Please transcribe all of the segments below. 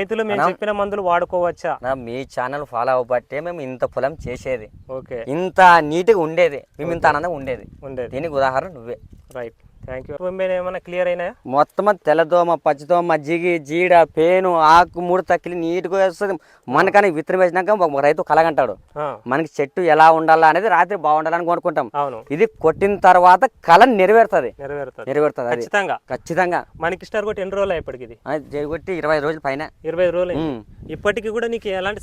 రైతులు మేము చెప్పిన మందులు వాడుకోవచ్చా? మీ ఛానల్ ఫాలో అవ్వబట్టే మేము ఇంత పొలం చేసేది. ఓకే. ఇంత నీట్గా ఉండేది. మేము ఇంత ఆనందంగా ఉండేది. ఉండేది. దీనికి ఉదాహరణ నువ్వే. రైట్. థ్యాంక్ యూ మీరు ఏమైనా క్లియర్ అయినాయా? మొత్తం తెల్లదోమ పచ్చిదోమ జిగి జీడ పేను ఆకు మూడు తక్కిలి నీట్గా వస్తుంది. మనకని విత్తనం వేసినాక ఒక రైతు కలగంటాడు. మనకి చెట్టు ఎలా ఉండాలా అనేది రాత్రి బాగుండాలని కొనుక్కుంటాం అవును. ఇది కొట్టిన తర్వాత కళ నెరవేరుతుంది. నెరవేరుతుంది. నెరవేరుతుంది అది. ఖచ్చితంగా. ఖచ్చితంగా. మనకి స్టార్ కొట్టి ఎన్ని రోజులు ఇప్పటికి ఇది? జరగొట్టి ఇరవై రోజుల పైన. ఇరవై రోజులు. ఇప్పటికి కూడా నీకు ఎలాంటి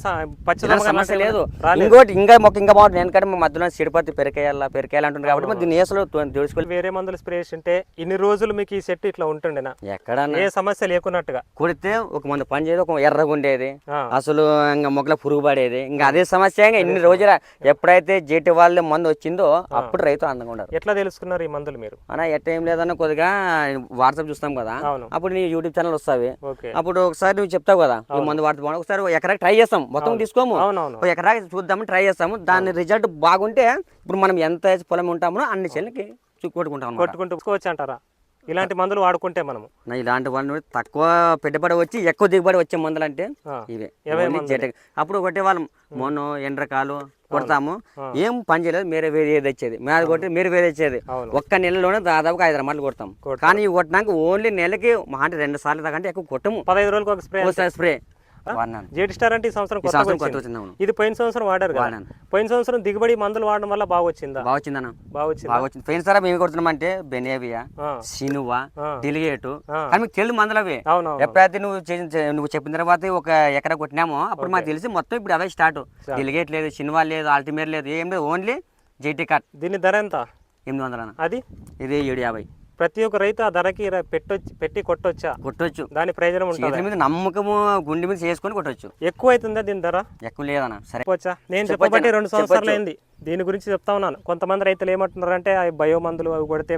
సమస్య లేదు. ఇంకోటి ఇంకా మొక్క ఇంకా బాగుంటుంది. ఎందుకంటే మా మధ్యలో సిడిపత్తి పెరికేయాలా పెరికేయాలి అంటుంది కాబట్టి మరి దీన్ని ఏసులో తెలుసుకొని వేరే మందులు స్ప్రే చేసింటే ఇన్ని రోజులు మీకు ఈ సెట్ ఇట్లా ఉంటుండేనా? ఎక్కడన్నా ఏ సమస్య లేకున్నట్టుగా? కొడితే ఒక మంది పని చేయదు ఒక ఎర్రగా ఉండేది. అసలు ఇంకా మొక్కల పురుగు పడేది. ఇంకా అదే సమస్య ఇంకా ఇన్ని రోజుల ఎప్పుడైతే జేటి వాళ్ళ మందు వచ్చిందో అప్పుడు రైతు అందంగా ఉండరు. ఎట్లా తెలుసుకున్నారు ఈ మందులు మీరు? అన్న ఎట్ట ఏం లేదన్న కొద్దిగా వాట్సాప్ చూస్తాం కదా. అప్పుడు నీ యూట్యూబ్ ఛానల్ వస్తావి. అప్పుడు ఒకసారి నువ్వు చెప్తావు కదా ఈ మందు వాడుతూ ఒకసారి ఒక ఎకరాకి ట్రై చేస్తాం. మొత్తం తీసుకోము. ఒక ఎకరాకి చూద్దాము ట్రై చేస్తాము. దాని రిజల్ట్ బాగుంటే ఇప్పుడు మనం ఎంత పొలం ఉంటామో అన్ని చెల్లికి కొట్టుకుంటాం. కొట్టుకుంటూ అంటారా? ఇలాంటి మందులు వాడుకుంటే మనము. నా ఇలాంటి వాళ్ళు తక్కువ పెట్టుబడి వచ్చి ఎక్కువ దిగుబడి వచ్చే మందులు అంటే ఇవే. అప్పుడు కొట్టే వాళ్ళం. మొన్న ఎండ్రకాలు కొడతాము. ఏం పని చేయలేదు మీరే వేరే ఏది వచ్చేది మేము కొట్టి మీరు వేరే వచ్చేది ఒక్క నెలలోనే దాదాపుగా ఐదు రమాలు కొడతాం. కానీ ఇవి కొట్టినాక ఓన్లీ నెలకి మా అంటే రెండు సార్లు దాకంటే ఎక్కువ కొట్టము. పదహైదు రోజులకు ఒక స్ప్రే స్ప్రే. జేడి స్టార్ అంటే ఈ సంవత్సరం. ఇది పోయిన సంవత్సరం వాడారు కదా? పోయిన సంవత్సరం దిగుబడి మందులు వాడడం వల్ల బాగా వచ్చిందా బాగా వచ్చిందన్న బాగా వచ్చిందా బాగా వచ్చింది పోయిన సార్ మేము కొడుతున్నామంటే బెనేవియా ఆ, సినువా డిలిగేటు. కానీ మీకు తెలియదు మందులు అవి ఎప్పుడైతే నువ్వు నువ్వు చెప్పిన తర్వాత ఒక ఎకరా కొట్టినామో అప్పుడు మాకు తెలిసి మొత్తం ఇప్పుడు అవే స్టార్ట్. డెలిగేట్ లేదు సినిమా లేదు అల్టిమేట్ లేదు ఏం లేదు ఓన్లీ జేటీ కార్డ్. దీని ధర ఎంత? ఎనిమిది వందల అది? ఇది ఏడు యాభై. ప్రతి ఒక్క రైతు ఆ ధరకి పెట్టొచ్చి పెట్టి కొట్టొచ్చా? కొట్టొచ్చు. దాని ప్రయోజనం ఉంటుంది? మీద నమ్మకము గుండె మీద చేసుకొని కొట్టొచ్చు. ఎక్కువ అవుతుందా దీని ధర? ఎక్కువ లేదన్న సరే. నేను చెప్పబట్టి రెండు సంవత్సరాలు. అయింది. దీని గురించి చెప్తా ఉన్నాను. కొంతమంది రైతులు ఏమంటున్నారంటే అవి బయో మందులు అవి కొడితే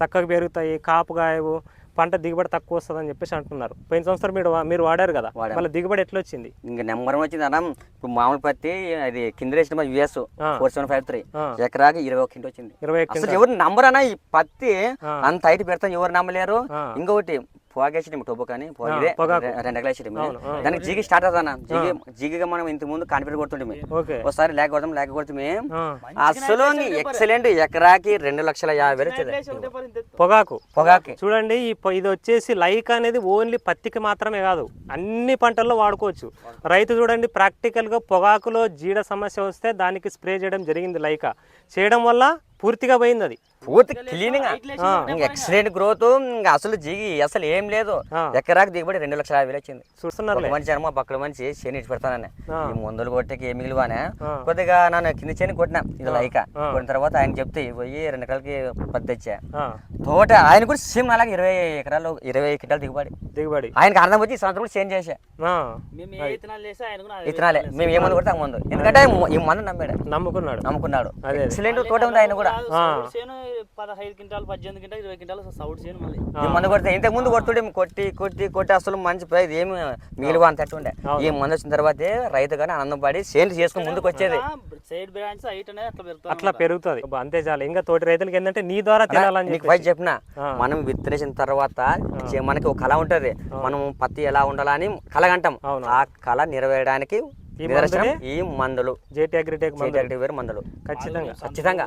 చక్కగా పెరుగుతాయి కాపు కాయవు పంట దిగుబడి తక్కువ వస్తుంది అని చెప్పేసి అంటున్నారు. పోయిన సంవత్సరం మీరు మీరు వాడారు కదా. మళ్ళీ దిగుబడి ఎట్లా వచ్చింది ఇంకా నెంబర్ వచ్చింది అన్న. ఇప్పుడు మామూలు పత్తి అది కింద వేసిన US. Four seven five three. ఎకరాకి ఇరవై ఒక వచ్చింది. ఇరవై అసలు ఎవరు నంబర్ అన్న ఈ పత్తి. అంత హైట్ పెడతాం ఎవరు నమ్మలేరు. ఇంకొకటి పొగేసి టొబ్బు కానీ ఆ, పొగిదే పొగాకు. రెండు ఎకరాలు. దానికి జిగి స్టార్ట్ అవుతాను? జిగి జిగిగా మనం ఇంత ముందు కాన్ఫిడెంట్ కొడుతుంటే ఒకసారి లేక కొడతాం లేక కొడుతుంది ఆ, అసలు ఎక్సలెంట్ ఎకరాకి రెండు లక్షల యాభై వేలు పొగాకు. పొగాకి. చూడండి ఇది వచ్చేసి లైక్ అనేది ఓన్లీ పత్తికి మాత్రమే కాదు అన్ని పంటల్లో వాడుకోవచ్చు. రైతు చూడండి ప్రాక్టికల్గా పొగాకులో జీడ సమస్య వస్తే దానికి స్ప్రే చేయడం జరిగింది లైక. చేయడం వల్ల పూర్తిగా పోయింది అది. పూర్తి క్లీనింగ్ ఎక్సలెంట్ గ్రోత్ ఇంకా అసలు జిగి అసలు ఏం లేదు. ఎకరాకి దిగుబడి రెండు లక్షల యాభై వేలు వచ్చింది. చూస్తున్నారులే. ఒక మనిషి అనమా పక్కన మనిషి చేని ఇచ్చి పెడతానని. ఈ మందులు కొట్టేకి ఏ మిగిలివానే. కొద్దిగా నన్ను కింద చేని కొట్టినా ఇది లైక. కొట్టిన తర్వాత ఆయన చెప్తే పోయి రెండు ఎకరాలకి పత్తి తెచ్చా. తోట ఆయన కూడా సేమ్ అలాగే ఇరవై ఎకరాలు ఇరవై క్వింటాలు దిగుబడి. దిగుబడి. ఆయనకి అర్థం వచ్చి ఈ సంవత్సరం కూడా చేంజ్ చేసా ఇతనాలే మేము ఏ మందు కొడితే ఆ మందు. ఎందుకంటే ఈ మందు నమ్మాడు. నమ్ముకున్నాడు. నమ్ముకున్నాడు. అదే. ఎక్సలెంట్ తోట ఉంది ఆయన కూడా. పదహైదు క్వింటాలు పద్దెనిమిది క్వింటాలు ఇరవై క్వింటాలు సౌడ్ చేను మళ్ళీ మందు కొడితే ఇంతకు ముందు కొట్టుడే కొట్టి కొట్టి కొట్టి అసలు మంచి ప్రైజ్ ఏమి మిగిలివ అంత ఉండే. ఈ మందు వచ్చిన తర్వాతే రైతు కానీ ఆనందం పడి సేల్ చేసుకుని ముందుకు వచ్చేది సైడ్ బ్రాంచ్ హైట్ అనేది అట్లా పెరుగుతుంది అట్లా పెరుగుతుంది. అంతే చాలు. ఇంకా తోటి రైతులకి ఏంటంటే నీ ద్వారా తినాలని నీకు పై చెప్పిన. మనం విత్తనేసిన తర్వాత మనకి ఒక కళ ఉంటది. మనం పత్తి ఎలా ఉండాలని కలగంటాం అవును. ఆ కళ నెరవేయడానికి ఈ మందులే? జేటీ అగ్రిటెక్ మందులు. ఖచ్చితంగా. ఖచ్చితంగా.